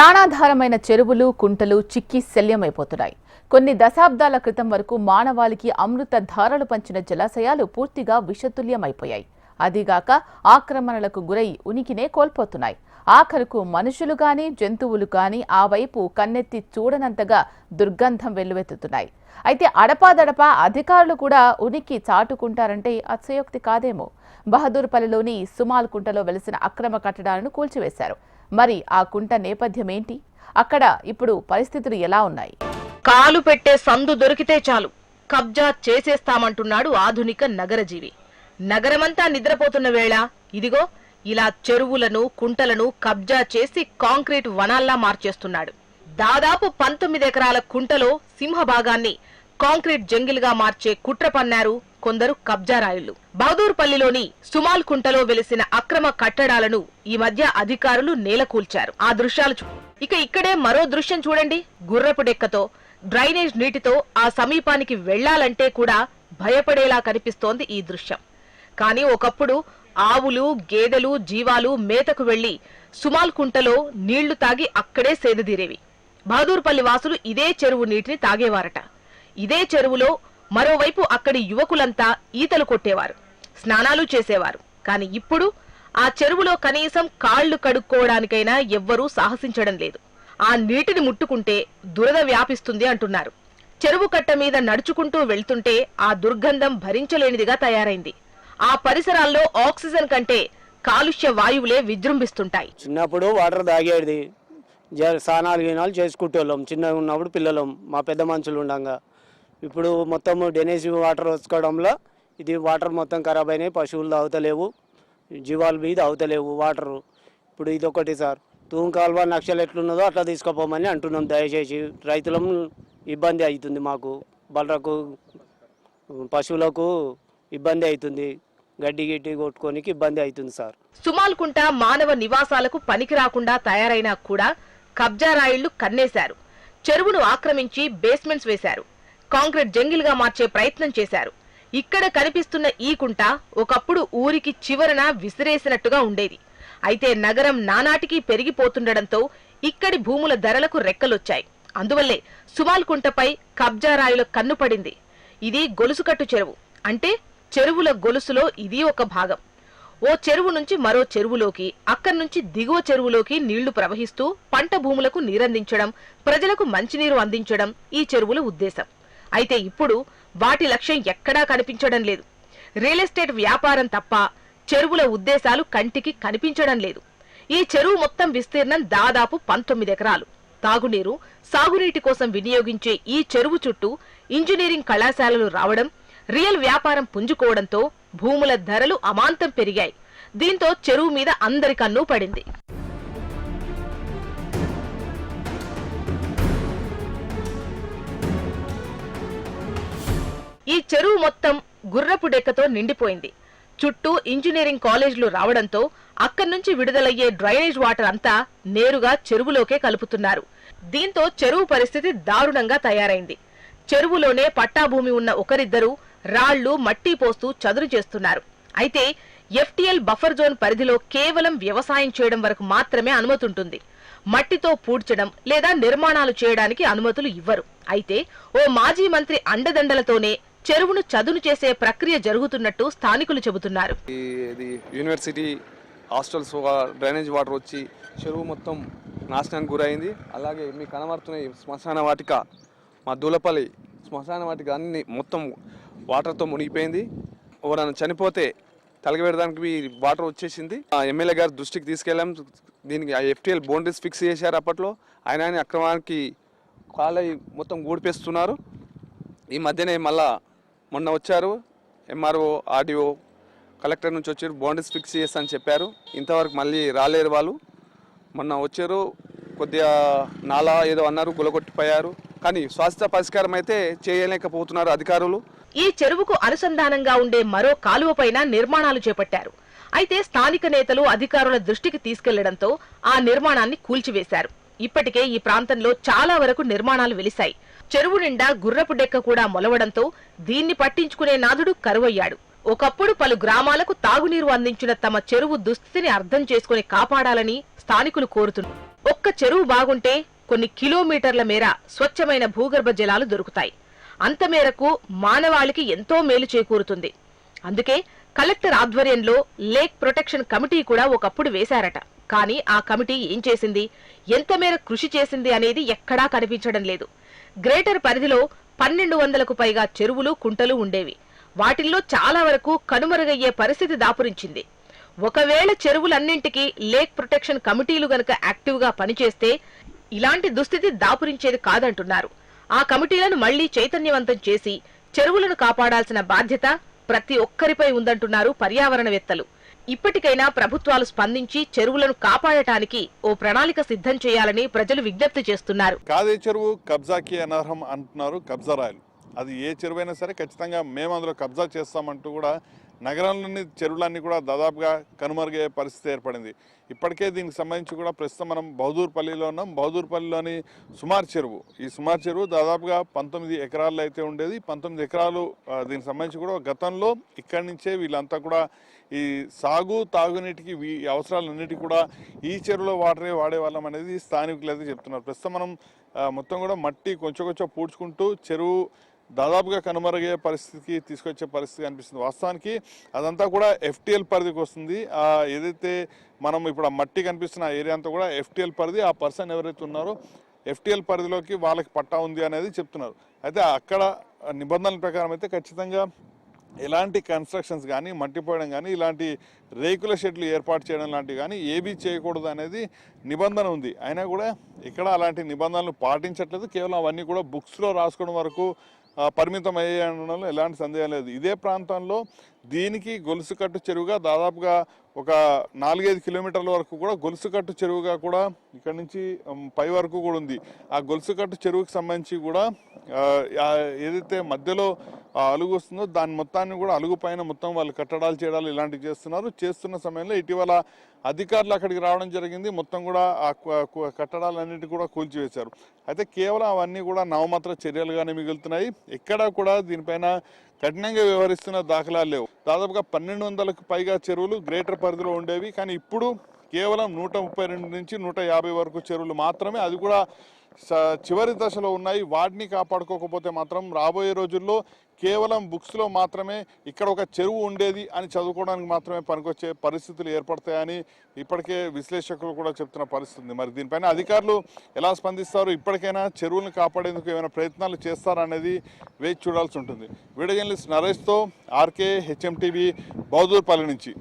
ప్రాణాధారమైన చెరువులు కుంటలు చిక్కి శల్యమైపోతున్నాయి. కొన్ని దశాబ్దాల క్రితం వరకు మానవాళికి అమృత ధారలు పంచిన జలాశయాలు పూర్తిగా విషతుల్యమైపోయాయి. అదిగాక ఆక్రమణలకు గురై ఉనికినే కోల్పోతున్నాయి. ఆఖరుకు మనుషులు గాని జంతువులు గాని ఆ వైపు కన్నెత్తి చూడనంతగా దుర్గంధం వెల్లువెత్తుతున్నాయి. అయితే అడపాదడపా అధికారులు కూడా ఉనికి చాటుకుంటారంటే అతిశయోక్తి కాదేమో. బహదూర్పల్లిలోని సుమాల్ కుంటలో వెలిసిన అక్రమ కట్టడాలను కూల్చివేశారు. మరి ఆ కుంట నేపథ్యమేంటి? అక్కడ ఇప్పుడు పరిస్థితులు ఎలా ఉన్నాయి? కాలు పెట్టే సందు దొరికితే చాలు. కబ్జా చేసేస్తామంటున్నాడు ఆధునిక నగరజీవి. నగరమంతా నిద్రపోతున్న వేళ ఇదిగో ఇలా చెరువులను కుంటలను కబ్జా చేసి కాంక్రీట్ వనాల్లా మార్చేస్తున్నాడు. దాదాపు పంతొమ్మిది ఎకరాల కుంటలో సింహభాగాన్ని కాంక్రీట్ జంగిల్గా మార్చే కుట్ర పన్నారు కొందరు కబ్జారాయులు బహదూర్పల్లిలోని సుమాల్ కుంటలో వెలిసిన అక్రమ కట్టడాలను ఈ మధ్య అధికారులు నేలకూల్చారు. ఆ దృశ్యాలు చూ- ఇక ఇక్కడే మరో దృశ్యం చూడండి. గుర్రపు డెక్కతో డ్రైనేజ్ నీటితో ఆ సమీపానికి వెళ్ళాలంటే కూడా భయపడేలా కనిపిస్తోంది ఈ దృశ్యం. కానీ ఒకప్పుడు ఆవులు గేదెలు జీవాలు మేతకు వెళ్ళి సుమాల్ కుంటలో నీళ్ళు తాగి అక్కడే సేదదీరేవి బహదూర్పల్లి వాసులు ఇదే చెరువు నీటిని తాగేవారట. ఇదే చెరువులో మరోవైపు అక్కడి యువకులంతా ఈతలు కొట్టేవారు స్నానాలు చేసేవారు. కానీ ఇప్పుడు ఆ చెరువులో కనీసం కాళ్ళు కడుక్కోవడానికైనా ఎవ్వరూ సాహసించడం లేదు. ఆ నీటిని ముట్టుకుంటే దురద వ్యాపిస్తుంది అంటున్నారు. చెరువు కట్ట మీద నడుచుకుంటూ వెళ్తుంటే ఆ దుర్గంధం భరించలేనిదిగా తయారైంది. ఆ పరిసరాల్లో ఆక్సిజన్ కంటే కాలుష్య వాయువులే విజృంభిస్తుంటాయి. చిన్నప్పుడు వాటర్ తాగేది జ స్నానాలు గినాలు చేసుకుంటోళ్ళం. చిన్నగా ఉన్నప్పుడు పిల్లలం. మా పెద్ద మనుషులు ఉండంగా. ఇప్పుడు మొత్తం డ్రైనేజ్ వాటర్ వచ్చుకోవడంలో ఇది వాటర్ మొత్తం ఖరాబ్ అయినాయి పశువులు తాగుతలేవు జీవాలు మీద తాగుతలేవు వాటరు. ఇప్పుడు ఇది ఒకటి సార్. తూం కాలువ నక్షలు ఎట్లున్నదో అట్లా తీసుకుపోమని అంటున్నాం దయచేసి. రైతులం ఇబ్బంది అవుతుంది మాకు. బలరకు పశువులకు ఇబ్బంది అవుతుంది గడ్డి గిడ్డి కొట్టుకోనికి ఇబ్బంది అవుతుంది సార్. సుమాల్కుంట మానవ నివాసాలకు పనికి రాకుండా తయారైనా కూడా కబ్జా రాయిళ్ళు కన్నేశారు. చెరువును ఆక్రమించి బేస్మెంట్స్ వేశారు. కాంక్రీట్ జంగిల్గా మార్చే ప్రయత్నం చేశారు. ఇక్కడ కనిపిస్తున్న ఈ కుంట ఒకప్పుడు ఊరికి చివరన విసిరేసినట్టుగా ఉండేది. అయితే నగరం నానాటికి పెరిగిపోతుండడంతో ఇక్కడి భూముల ధరలకు రెక్కలొచ్చాయి. అందువల్లే సుమాల్ కుంటపై కబ్జా రాయుల కన్ను పడింది. ఇది గొలుసుకట్టు చెరువు. అంటే చెరువుల గొలుసులో ఇది ఒక భాగం. ఓ చెరువు నుంచి మరో చెరువులోకి అక్కడి నుంచి దిగువ చెరువులోకి నీళ్ళు ప్రవహిస్తూ పంట భూములకు నీరందించడం ప్రజలకు మంచినీరు అందించడం ఈ చెరువుల ఉద్దేశం. అయితే ఇప్పుడు వాటి లక్ష్యం ఎక్కడా కనిపించడం లేదు. రియల్ ఎస్టేట్ వ్యాపారం తప్ప చెరువుల ఉద్దేశాలు కంటికి కనిపించడం లేదు. ఈ చెరువు మొత్తం విస్తీర్ణం దాదాపు పంతొమ్మిది ఎకరాలు. తాగునీరు సాగునీటి కోసం వినియోగించే ఈ చెరువు చుట్టూ ఇంజనీరింగ్ కళాశాలలు రావడం రియల్ వ్యాపారం పుంజుకోవడంతో భూముల ధరలు అమాంతం పెరిగాయి. దీంతో చెరువు మీద అందరి కన్ను పడింది. ఈ చెరువు మొత్తం గుర్రపు డెక్కతో నిండిపోయింది. చుట్టూ ఇంజనీరింగ్ కాలేజీలు రావడంతో అక్కడి నుంచి విడుదలయ్యే డ్రైనేజ్ వాటర్ అంతా నేరుగా చెరువులోకే కలుపుతున్నారు. దీంతో చెరువు పరిస్థితి దారుణంగా తయారైంది. చెరువులోనే పట్టాభూమి ఉన్న ఒకరిద్దరు రాళ్ళు మట్టి పోస్తూ చదును చేస్తున్నారు. అయితే ఎఫ్టీఎల్ బఫర్ జోన్ పరిధిలో కేవలం వ్యవసాయం చేయడం వరకు మాత్రమే అనుమతి ఉంటుంది మట్టితో పూడ్చడం లేదా నిర్మాణాలు చేయడానికి అనుమతులు ఇవ్వరు. అయితే ఓ మాజీ మంత్రి అండదండలతోనే చెరువును చదును చేసే ప్రక్రియ జరుగుతున్నట్టు స్థానికులు చెబుతున్నారు. ఈ ఇది యూనివర్సిటీ హాస్టల్స్ వా- డ్రైనేజ్ వాటర్ వచ్చి చెరువు మొత్తం నాశనానికి గురైంది. అలాగే మీకు కనబడుతున్న శ్మశాన వాటిక మా దూలపల్లి శ్మశాన వాటిక అన్ని మొత్తం వాటర్తో మునిగిపోయింది. ఎవరైనా చనిపోతే తలగబెడడానికి వాటర్ వచ్చేసింది. ఎమ్మెల్యే గారి దృష్టికి తీసుకెళ్ళాం. దీనికి ఆ ఎఫ్టీఎల్ బౌండరీస్ ఫిక్స్ చేశారు అప్పట్లో. ఆయన ఆయన అక్రమానికి కాలై మొత్తం గూడిపేస్తున్నారు ఈ మధ్యనే మళ్ళా మొన్న వచ్చారు ఎంఆర్ఓ ఆర్డీఓ కలెక్టర్ నుంచి వచ్చారు బౌండరీస్ ఫిక్స్ చేస్తా అని చెప్పారు. ఇంతవరకు మళ్ళీ రాలేరు వాళ్ళు. మొన్న వచ్చారు కొద్దిగా నాలా ఏదో అన్నారు గులగొట్టిపోయారు. కానీ స్వాస్థ్య పరిష్కారం అయితే చేయలేకపోతున్నారు అధికారులు. ఈ చెరువుకు అనుసంధానంగా ఉండే మరో కాలువపైన నిర్మాణాలు చేపట్టారు. అయితే స్థానిక నేతలు అధికారుల దృష్టికి తీసుకెళ్ళడంతో ఆ నిర్మాణాన్ని కూల్చివేశారు. ఇప్పటికే ఈ ప్రాంతంలో చాలా వరకు నిర్మాణాలు వెలిశాయి. చెరువు నిండా గుర్రపు డెక్క కూడా మొలవడంతో దీన్ని పట్టించుకునే నాదుడు కరువయ్యాడు. ఒకప్పుడు పలు గ్రామాలకు తాగునీరు అందించిన తమ చెరువు దుస్థితిని అర్థం చేసుకుని కాపాడాలని స్థానికులు కోరుతున్నారు ఒక్క చెరువు బాగుంటే కొన్ని కిలోమీటర్ల మేర స్వచ్ఛమైన భూగర్భ జలాలు దొరుకుతాయి. అంత మేరకు మానవాళికి ఎంతో మేలు చేకూరుతుంది. అందుకే కలెక్టర్ ఆధ్వర్యంలో లేక్ ప్రొటెక్షన్ కమిటీ కూడా ఒకప్పుడు వేశారట. కానీ ఆ కమిటీ ఏం చేసింది? ఎంత మేర కృషి చేసింది అనేది ఎక్కడా కనిపించడం లేదు. గ్రేటర్ పరిధిలో పన్నెండు వందలకు పైగా చెరువులు కుంటలు ఉండేవి. వాటిల్లో చాలా వరకు కనుమరుగయ్యే పరిస్థితి దాపురించింది. ఒకవేళ చెరువులన్నింటికీ లేక్ ప్రొటెక్షన్ కమిటీలు గనక యాక్టివ్గా పనిచేస్తే ఇలాంటి దుస్థితి దాపురించేది కాదంటున్నారు. ఆ కమిటీలను మళ్ళీ చైతన్యవంతం చేసి చెరువులను కాపాడాల్సిన బాధ్యత ప్రతి ఒక్కరిపై ఉందంటున్నారు పర్యావరణవేత్తలు. ఇప్పటికైనా ప్రభుత్వాలు స్పందించి చెరువులను కాపాడటానికి ఓ ప్రణాళిక సిద్ధం చేయాలని ప్రజలు విజ్ఞప్తి చేస్తున్నారు. కాదే చెరువు కబ్జాకి అనర్హం అంటున్నారు కబ్జా రాయలు. అది ఏ చెరువైనా సరే ఖచ్చితంగా మేము అందులో కబ్జా చేస్తామంటూ కూడా నగరంలోని చెరువులన్నీ కూడా దాదాపుగా కనుమరుగే పరిస్థితి ఏర్పడింది. ఇప్పటికే దీనికి సంబంధించి కూడా ప్రస్తుతం మనం బహదూర్పల్లిలో ఉన్నాం. బహదూర్పల్లిలోని సుమార్ చెరువు. ఈ సుమార్ చెరువు దాదాపుగా పంతొమ్మిది ఎకరాల్లో అయితే ఉండేది. పంతొమ్మిది ఎకరాలు దీనికి సంబంధించి కూడా గతంలో ఇక్కడి నుంచే వీళ్ళంతా కూడా ఈ సాగు తాగునీటికి వీ ఈ అవసరాలన్నిటికీ కూడా ఈ చెరువులో వాటరే వాడేవాళ్ళం అనేది స్థానికులు అయితే చెప్తున్నారు. ప్రస్తుతం మనం మొత్తం కూడా మట్టి కొంచెం కొంచెం పూడ్చుకుంటూ చెరువు దాదాపుగా కనుమరుగే పరిస్థితికి తీసుకొచ్చే పరిస్థితి అనిపిస్తుంది వాస్తవానికి అదంతా కూడా ఎఫ్టిఎల్ పరిధికి వస్తుంది. ఆ ఏదైతే మనం ఇప్పుడు ఆ మట్టి కనిపిస్తున్న ఏరియా అంతా కూడా ఎఫ్టీఎల్ పరిధి ఆ పర్సన్ ఎవరైతే ఉన్నారో ఎఫ్టిఎల్ పరిధిలోకి వాళ్ళకి పట్టా ఉంది అనేది చెప్తున్నారు. అయితే అక్కడ నిబంధనల ప్రకారం అయితే ఖచ్చితంగా ఎలాంటి కన్స్ట్రక్షన్స్ కానీ మట్టి పోయడం కానీ ఇలాంటి రేకుల షెడ్లు ఏర్పాటు చేయడం లాంటివి కానీ ఏవి చేయకూడదు అనేది నిబంధన ఉంది. అయినా కూడా ఇక్కడ అలాంటి నిబంధనలు పాటించట్లేదు. కేవలం అవన్నీ కూడా బుక్స్లో రాసుకోవడం వరకు పరిమితం అయ్యడంలో ఎలాంటి సందేహం లేదు. ఇదే ప్రాంతంలో దీనికి గొలుసుకట్టు చెరువుగా దాదాపుగా ఒక నాలుగైదు కిలోమీటర్ల వరకు కూడా గొలుసుకట్టు చెరువుగా కూడా ఇక్కడ నుంచి పై వరకు కూడా ఉంది. ఆ గొలుసుకట్టు చెరువుకి సంబంధించి కూడా ఏదైతే మధ్యలో ఆ అలుగు వస్తుందో దాని మొత్తాన్ని కూడా అలుగు పైన మొత్తం వాళ్ళు కట్టడాలు చేయడాలు ఇలాంటివి చేస్తున్నారు. చేస్తున్న సమయంలో ఇటీవల అధికారులు అక్కడికి రావడం జరిగింది. మొత్తం కూడా ఆ కట్టడాలన్నిటి కూడా కూల్చివేశారు. అయితే కేవలం అవన్నీ కూడా నవమాత్ర చర్యలుగానే మిగులుతున్నాయి. ఎక్కడా కూడా దీనిపైన కఠినంగా వ్యవహరిస్తున్న దాఖలాలు లేవు. దాదాపుగా పన్నెండు వందలకు పైగా చెరువులు గ్రేటర్ పరిధిలో ఉండేవి. కానీ ఇప్పుడు కేవలం నూట ముప్పై రెండు నుంచి నూట యాభై వరకు చెరువులు మాత్రమే. అది కూడా స- చివరి దశలో ఉన్నాయి. వాటిని కాపాడుకోకపోతే మాత్రం రాబోయే రోజుల్లో కేవలం బుక్స్లో మాత్రమే ఇక్కడ ఒక చెరువు ఉండేది అని చదువుకోవడానికి మాత్రమే పనికొచ్చే పరిస్థితులు ఏర్పడతాయని ఇప్పటికే విశ్లేషకులు కూడా చెప్తున్న పరిస్థితి మరి దీనిపైన అధికారులు ఎలా స్పందిస్తారు? ఇప్పటికైనా చెరువులను కాపాడేందుకు ఏమైనా ప్రయత్నాలు చేస్తారనేది వేచి చూడాల్సి ఉంటుంది. వీడియో జర్నలిస్ట్ నరేష్తో ఆర్కే హెచ్ఎంటీవీ బౌదూర్పల్లి నుంచి.